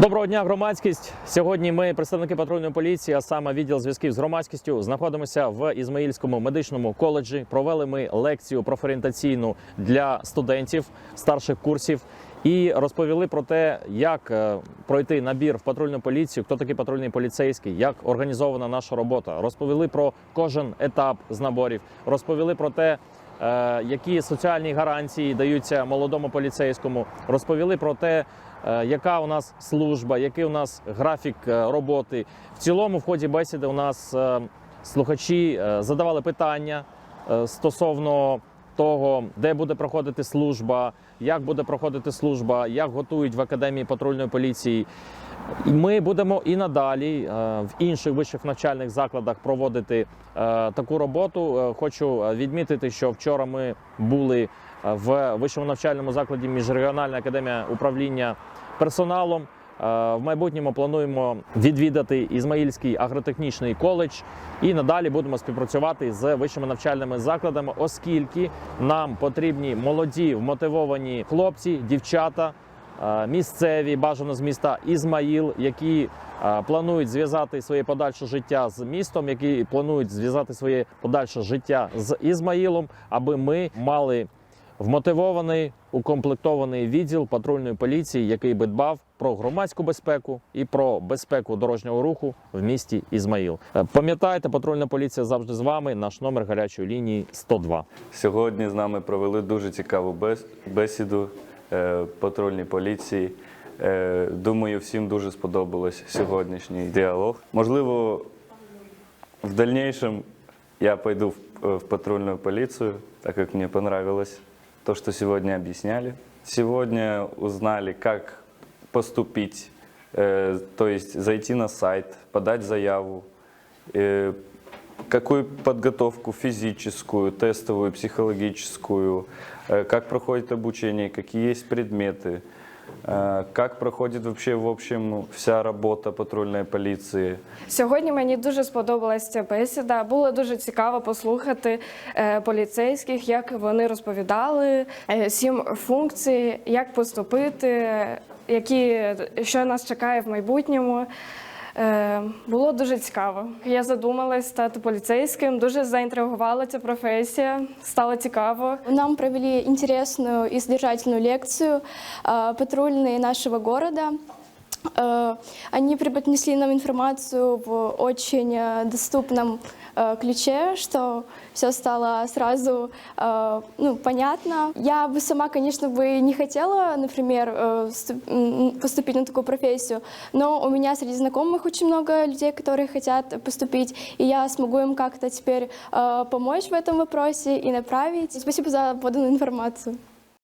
Доброго дня, громадськість. Сьогодні ми, представники патрульної поліції, а саме відділ зв'язків з громадськістю, знаходимося в Ізмаїльському медичному коледжі. Провели ми лекцію профорієнтаційну для студентів старших курсів і розповіли про те, як е, пройти набір в патрульну поліцію, хто такий патрульний поліцейський, як організована наша робота. Розповіли про кожен етап з наборів, розповіли про те. Е, Які соціальні гарантії даються молодому поліцейському, розповіли про те, е, яка у нас служба, який у нас графік е, роботи. В цілому, в ході бесіди у нас слухачі задавали питання стосовно того, де буде проходити служба, як буде проходити служба, як готують в академії патрульної поліції. Ми будемо і надалі е, в інших вищих навчальних закладах проводити е, таку роботу. Е, Хочу відмітити, що вчора ми були в вищому навчальному закладі Міжрегіональна академія управління персоналом. Е, В майбутньому плануємо відвідати Ізмаїльський агротехнічний коледж і надалі будемо співпрацювати з вищими навчальними закладами, оскільки нам потрібні молоді вмотивовані хлопці, дівчата, е, місцеві, бажано з міста Ізмаїл, які е, планують зв'язати своє подальше життя з містом, які планують зв'язати своє подальше життя з Ізмаїлом, аби ми мали вмотивований укомплектований відділ патрульної поліції, який би дбав про громадську безпеку і про безпеку дорожнього руху в місті Ізмаїл. Е, Пам'ятайте, патрульна поліція завжди з вами. Наш номер гарячої лінії 102. Сьогодні з нами провели дуже цікаву бесіду е, патрульній поліції. Е, Думаю, всім дуже сподобалось сьогоднішній діалог. Можливо, в дальнейшем я пойду в, патрульную полицию, так как мне понравилось то, что сегодня объясняли. Сегодня узнали, как поступить, э, то есть зайти на сайт, подать заяву, э, какую подготовку физическую, тестовую, психологическую, э, как проходит обучение, какие есть предметы, э, проходить проходит вообще в общем вся робота патрульної поліції? Сьогодні мені дуже сподобалася ця бесіда. Було дуже цікаво послухати е, поліцейських, як вони розповідали е, сім функцій, як поступити, які що нас чекає в майбутньому. Е, Було дуже цікаво. Я задумалась стати поліцейським. Дуже заінтригувала ця професія. Стало цікаво. Нам провели интересную и содержательную лекцию э, патрульные нашего города. Э, Они преподнесли нам информацию в очень э, доступном э, ключе, что все стало сразу э, ну, понятно. Я бы сама, конечно, бы не хотела, например, э, вступ- м, поступить на такую профессию, но у меня среди знакомых очень много людей, которые хотят поступить, и я смогу им как-то теперь э, помочь в этом вопросе и направить. Спасибо за поданную информацию.